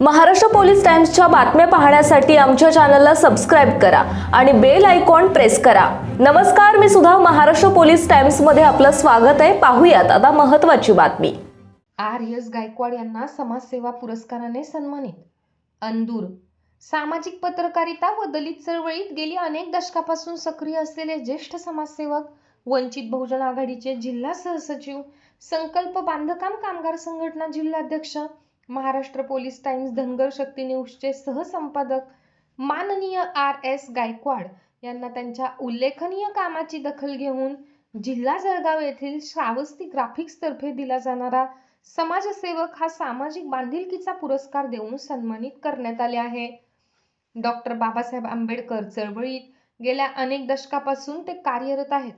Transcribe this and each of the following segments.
Maharashtra police टाइम्सच्या बातम्या पाहण्यासाठी आमच्या चॅनलला सबस्क्राईब करा आणि बेल आयकॉन प्रेस करा. नमस्कार मी सुद्धा महाराष्ट्र पोलीस टाइम्समध्ये आपलं स्वागत आहे. पाहूयात आता महत्त्वाची बातमी. आर एस गायकवाड यांना समाजसेवा पुरस्काराने सन्मानित. अंदूर. सामाजिक पत्रकारिता व दलित चळवळीत गेली अनेक दशकापासून सक्रिय असलेले ज्येष्ठ समाजसेवक वंचित बहुजन आघाडीचे जिल्हा सहसचिव संकल्प बांधकाम कामगार संघटना जिल्हाध्यक्ष महाराष्ट्र पोलीस टाइम्स धनगर शक्ती न्यूजचे सहसंपादक माननीय आर एस गायकवाड यांना त्यांच्या उल्लेखनीय कामाची दखल घेऊन जिल्हा जळगाव येथील श्रावस्ती ग्राफिक्सतर्फे दिला जाणारा समाजसेवक हा सामाजिक बांधिलकीचा पुरस्कार देऊन सन्मानित करण्यात आले आहे. डॉक्टर बाबासाहेब आंबेडकर चळवळीत गेल्या अनेक दशकापासून ते कार्यरत आहेत.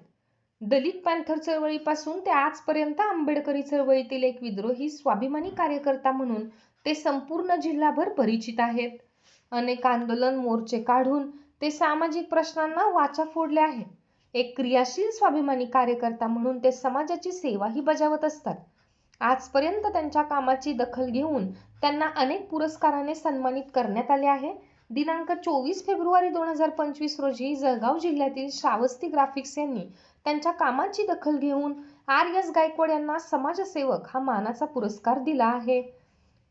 दलित पॅन्थर चळवळीपासून ते आजपर्यंत आंबेडकरी चळवळीतील एक विद्रोही स्वाभिमानी कार्यकर्ता म्हणून ते संपूर्ण जिल्हाभर परिचित आहेत. अनेक आंदोलन मोर्चे काढून ते सामाजिक प्रश्नांना वाचा फोडले आहेत एक क्रियाशील स्वाभिमानी कार्यकर्ता म्हणून ते समाजाची सेवाही बजावत असतात. आजपर्यंत त्यांच्या कामाची दखल घेऊन त्यांना अनेक पुरस्काराने सन्मानित करण्यात आले आहे. दिनांक चोवीस फेब्रुवारी दोन हजार पंचवीस रोजी जळगाव जिल्ह्यातील श्रावस्ती ग्राफिक्स यांनी त्यांच्या कामाची दखल घेऊन आर एस गायकवाड यांना समाजसेवक हा मानाचा पुरस्कार दिला आहे.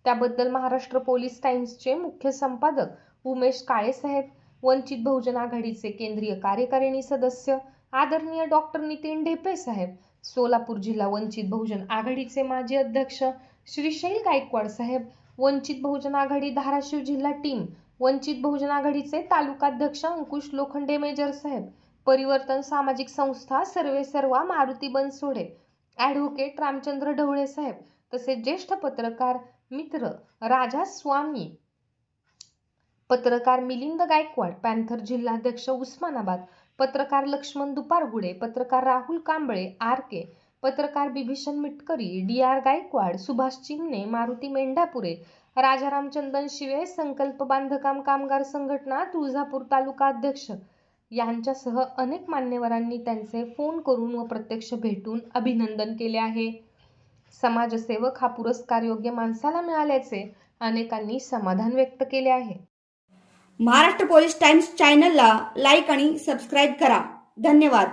त्याबद्दल महाराष्ट्र पोलीस टाइम्सचे मुख्य संपादक उमेश काळेसाहेब वंचित बहुजन आघाडीचे केंद्रीय कार्यकारिणी सदस्य आदरणीय डॉक्टर नितीन ढेपे साहेब सोलापूर जिल्हा वंचित बहुजन आघाडीचे माजी अध्यक्ष श्रीशैल गायकवाड साहेब वंचित बहुजन आघाडी धाराशिव जिल्हा टीम वंचित बहुजन आघाडीचे तालुकाध्यक्ष अंकुश लोखंडे मेजर साहेब परिवर्तन सामाजिक संस्था सर्वे सर्वा मारुती बनसोडे ॲडव्होकेट रामचंद्र ढवळे साहेब तसेच ज्येष्ठ पत्रकार मित्र राजा स्वामी. पत्रकार मिलिंद गायकवाड पॅन्थर जिल्हाध्यक्ष उस्मानाबाद. पत्रकार लक्ष्मण दुपारगुडे पत्रकार राहुल कांबळे आर के. पत्रकार बिभीषण मिटकरी डी आर गायकवाड सुभाष चिमणे मारुती मेंढापुरे. राजाराम चंदन शिवे संकल्प बांधकाम कामगार संघटना तुळजापूर तालुका अध्यक्ष. यांच्यासह अनेक मान्यवरांनी त्यांचे फोन करून व प्रत्यक्ष भेटून अभिनंदन केले आहे. समाजसेवक हा पुरस्कार योग्य माणसाला मिळाल्याचे अनेकांनी समाधान व्यक्त केले आहे. महाराष्ट्र पोलीस टाइम्स चॅनलला लाईक आणि सबस्क्राईब करा. धन्यवाद.